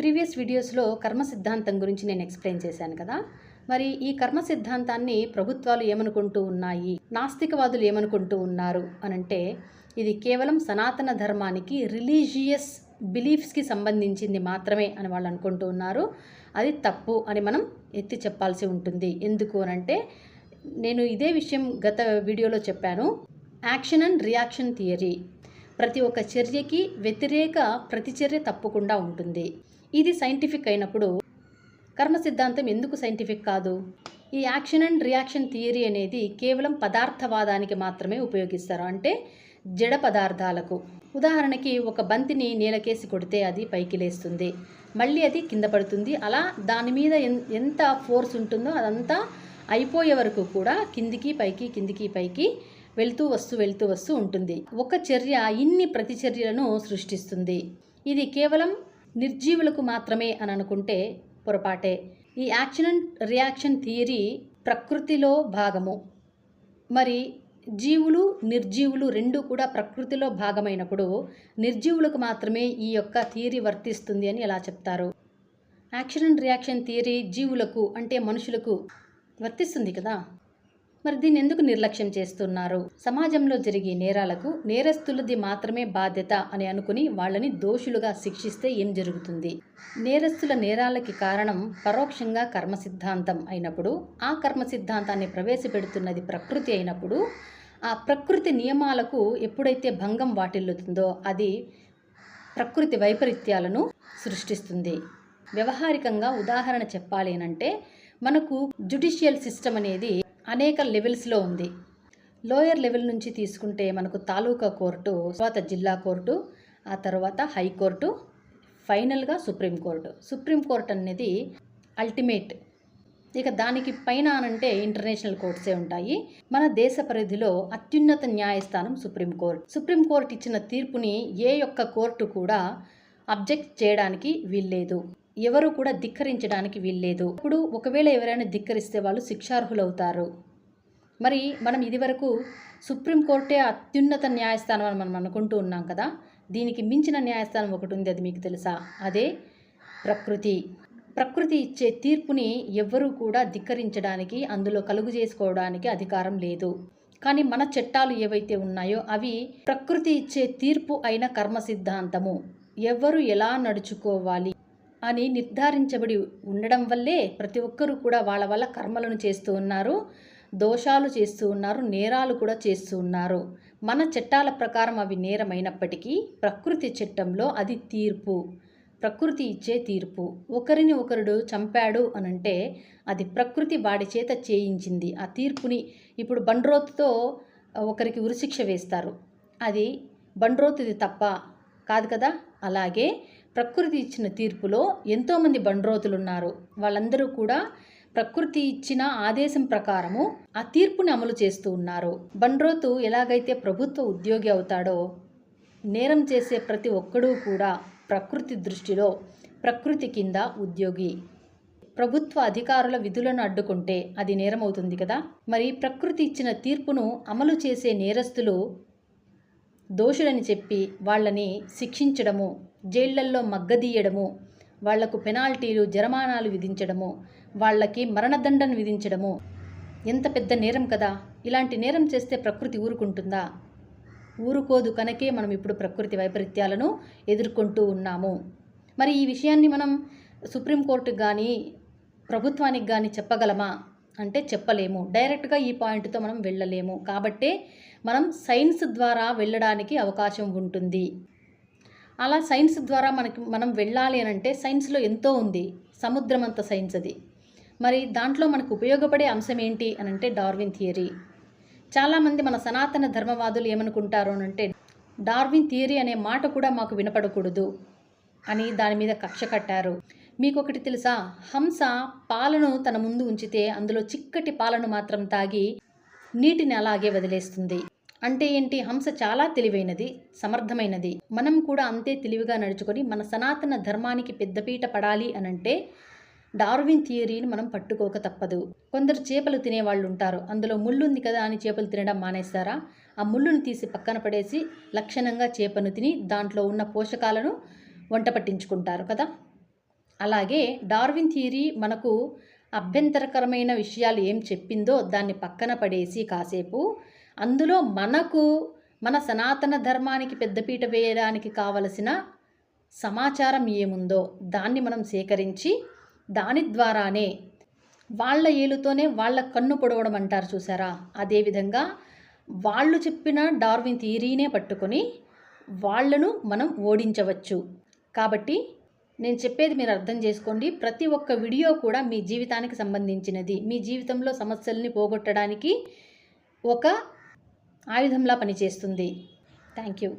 Previous వీడియోస్లో కర్మ సిద్ధాంతం గురించి నేను ఎక్స్ప్లెయిన్ చేశాను కదా. మరి ఈ కర్మ సిద్ధాంతాన్ని ప్రభుత్వాలు ఏమనుకుంటూ ఉన్నాయి? నాస్తికవాదులు ఏమనుకుంటూ ఉన్నారు? అనంటే ఇది కేవలం సనాతన ధర్మానికి రిలీజియస్ బిలీఫ్స్కి సంబంధించింది మాత్రమే అని వాళ్ళు అనుకుంటూ ఉన్నారు. అది తప్పు అని మనం ఎత్తి చెప్పాల్సి ఉంటుంది. ఎందుకు అనంటే నేను ఇదే విషయం గత వీడియోలో చెప్పాను. Action and reaction theory. ప్రతి ఒక్క చర్యకి వ్యతిరేక ప్రతిచర్య తప్పకుండా ఉంటుంది. ఇది సైంటిఫిక్ అయినప్పుడు కర్మ సిద్ధాంతం ఎందుకు సైంటిఫిక్ కాదు? ఈ యాక్షన్ అండ్ రియాక్షన్ థియరీ అనేది కేవలం పదార్థవాదానికి మాత్రమే ఉపయోగిస్తారు. అంటే జడ పదార్థాలకు. ఉదాహరణకి ఒక బంతిని నేలకేసి కొడితే అది పైకి లేస్తుంది. మళ్ళీ అది కింద పడుతుంది. అలా దాని మీద ఎంత ఫోర్స్ ఉంటుందో అదంతా అయిపోయే వరకు కూడా కిందికి పైకి కిందికి పైకి వెళ్తూ వస్తూ వెళ్తూ వస్తూ ఉంటుంది. ఒక చర్య ఇన్ని ప్రతిచర్యలను సృష్టిస్తుంది. ఇది కేవలం నిర్జీవులకు మాత్రమే అని అనుకుంటే పొరపాటే. ఈ యాక్షన్ అండ్ రియాక్షన్ థియరీ ప్రకృతిలో భాగము. మరి జీవులు నిర్జీవులు రెండు కూడా ప్రకృతిలో భాగమైనప్పుడు నిర్జీవులకు మాత్రమే ఈ యొక్క థియరీ వర్తిస్తుంది అని ఎలా చెప్తారు? యాక్షన్ అండ్ రియాక్షన్ థియరీ జీవులకు అంటే మనుషులకు వర్తిస్తుంది కదా? మరి దీన్ని ఎందుకు నిర్లక్ష్యం చేస్తున్నారు? సమాజంలో జరిగే నేరాలకు నేరస్తులది మాత్రమే బాధ్యత అని అనుకుని వాళ్ళని దోషులుగా శిక్షిస్తే ఏం జరుగుతుంది? నేరస్తుల నేరాలకి కారణం పరోక్షంగా కర్మ సిద్ధాంతం అయినప్పుడు ఆ కర్మ సిద్ధాంతాన్ని ప్రవేశపెడుతున్నది ప్రకృతి అయినప్పుడు ఆ ప్రకృతి నియమాలకు ఎప్పుడైతే భంగం వాటిల్లుతుందో అది ప్రకృతి వైపరీత్యాలను సృష్టిస్తుంది. వ్యవహారికంగా ఉదాహరణ చెప్పాలి అంటే మనకు జుడిషియల్ సిస్టమ్ అనేది అనేక లెవెల్స్లో ఉంది. లోయర్ లెవెల్ నుంచి తీసుకుంటే మనకు తాలూకా కోర్టు తర్వాత జిల్లా కోర్టు ఆ తర్వాత హైకోర్టు ఫైనల్గా సుప్రీంకోర్టు సుప్రీంకోర్టు అనేది అల్టిమేట్. ఇక దానికి పైన అనంటే ఇంటర్నేషనల్ కోర్ట్సే ఉంటాయి. మన దేశ పరిధిలో అత్యున్నత న్యాయస్థానం సుప్రీంకోర్టు సుప్రీంకోర్టు ఇచ్చిన తీర్పుని ఏ యొక్క కోర్టు కూడా అబ్జెక్ట్ చేయడానికి వీల్లేదు. ఎవరు కూడా ధిక్కరించడానికి వీల్లేదు. ఇప్పుడు ఒకవేళ ఎవరైనా ధిక్కరిస్తే వాళ్ళు శిక్షార్హులవుతారు. మరి మనం ఇదివరకు సుప్రీంకోర్టే అత్యున్నత న్యాయస్థానం అని మనం అనుకుంటూ ఉన్నాం కదా? దీనికి మించిన న్యాయస్థానం ఒకటి ఉంది అది మీకు తెలుసా? అదే ప్రకృతి. ప్రకృతి ఇచ్చే తీర్పుని ఎవ్వరూ కూడా ధిక్కరించడానికి అందులో కలుగు చేసుకోవడానికి అధికారం లేదు. కానీ మన చట్టాలు ఏవైతే ఉన్నాయో అవి ప్రకృతి ఇచ్చే తీర్పు అయిన కర్మ సిద్ధాంతము ఎవరు ఎలా నడుచుకోవాలి? అని నిర్ధారించబడి ఉండడం వల్లే ప్రతి ఒక్కరూ కూడా వాళ్ళ వల్ల కర్మలను చేస్తూ ఉన్నారు దోషాలు చేస్తూ ఉన్నారు నేరాలు కూడా చేస్తూ ఉన్నారు. మన చట్టాల ప్రకారం అవి నేరమైనప్పటికీ ప్రకృతి చట్టంలో అది తీర్పు. ప్రకృతి ఇచ్చే తీర్పు. ఒకరిని ఒకరుడు చంపాడు అనంటే అది ప్రకృతి వాడి చేత చేయించింది. ఆ తీర్పుని ఇప్పుడు బండ్రోతుతో ఒకరికి ఉరిశిక్ష వేస్తారు. అది బండ్రోతుది తప్ప కాదు కదా? అలాగే ప్రకృతి ఇచ్చిన తీర్పులో ఎంతోమంది బండ్రోతులున్నారు. వాళ్ళందరూ కూడా ప్రకృతి ఇచ్చిన ఆదేశం ప్రకారము ఆ తీర్పుని అమలు చేస్తూ ఉన్నారు. బండ్రోతు ఎలాగైతే ప్రభుత్వ ఉద్యోగి అవుతాడో నేరం చేసే ప్రతి ఒక్కడూ కూడా ప్రకృతి దృష్టిలో ప్రకృతి కింద ఉద్యోగి. ప్రభుత్వ అధికారుల విధులను అడ్డుకుంటే అది నేరం అవుతుంది కదా? మరి ప్రకృతి ఇచ్చిన తీర్పును అమలు చేసే నేరస్తులు దోషులని చెప్పి వాళ్ళని శిక్షించడము జైళ్ళల్లో మగ్గదీయడము వాళ్ళకు పెనాల్టీలు జరమానాలు విధించడము వాళ్ళకి మరణదండను విధించడము. ఎంత పెద్ద నేరం కదా! ఇలాంటి నేరం చేస్తే ప్రకృతి ఊరుకుంటుందా? ఊరుకోదు కనుకే మనం ఇప్పుడు ప్రకృతి వైపరీత్యాలను ఎదుర్కొంటూ ఉన్నాము. మరి ఈ విషయాన్ని మనం సుప్రీంకోర్టుకు కానీ ప్రభుత్వానికి కానీ చెప్పగలమా? అంటే చెప్పలేము. డైరెక్ట్గా ఈ పాయింట్తో మనం వెళ్ళలేము. కాబట్టే మనం సైన్స్ ద్వారా వెళ్ళడానికి అవకాశం ఉంటుంది. అలా సైన్స్ ద్వారా మనకి మనం వెళ్ళాలి అని అంటే సైన్స్లో ఎంతో ఉంది సముద్రం అంత సైన్స్ అది. మరి దాంట్లో మనకు ఉపయోగపడే అంశం ఏంటి అని అంటే డార్విన్ థియరీ. చాలామంది మన సనాతన ధర్మవాదులు ఏమనుకుంటారు అని అంటే డార్విన్ థియరీ అనే మాట కూడా మాకు వినపడకూడదు అని దాని మీద కక్ష కట్టారు. మీకు ఒకటి తెలుసా? హంస పాలను తన ముందు ఉంచితే అందులో చిక్కటి పాలను మాత్రం తాగి నీటిని అలాగే వదిలేస్తుంది. అంటే ఏంటి? హంస చాలా తెలివైనది సమర్థమైనది. మనం కూడా అంతే తెలివిగా నడుచుకొని మన సనాతన ధర్మానికి పెద్దపీట పడాలి అనంటే డార్విన్ థియరీని మనం పట్టుకోక తప్పదు. కొందరు చేపలు తినేవాళ్ళు ఉంటారు అందులో ముళ్ళుంది కదా అని చేపలు తినడం మానేస్తారా? ఆ ముళ్ళును తీసి పక్కన పడేసి లక్షణంగా చేపను తిని దాంట్లో ఉన్న పోషకాలను వంట పట్టించుకుంటారు కదా? అలాగే డార్విన్ థియరీ మనకు అభ్యంతరకరమైన విషయాలు ఏం చెప్పిందో దాన్ని పక్కన పడేసి కాసేపు అందులో మనకు మన సనాతన ధర్మానికి పెద్దపీట వేయడానికి కావలసిన సమాచారం ఏముందో దాన్ని మనం సేకరించి దాని ద్వారానే వాళ్ళ ఏలుతోనే వాళ్ళ కన్ను పొడవడం అంటారు చూసారా? అదేవిధంగా వాళ్ళు చెప్పిన డార్విన్ థియరీనే పట్టుకొని వాళ్ళను మనం ఓడించవచ్చు. కాబట్టి నేను చెప్పేది మీరు అర్థం చేసుకోండి. ప్రతి ఒక్క వీడియో కూడా మీ జీవితానికి సంబంధించినది. మీ జీవితంలో సమస్యల్ని పోగొట్టడానికి ఒక ఆయుధంలా పనిచేస్తుంది. Thank you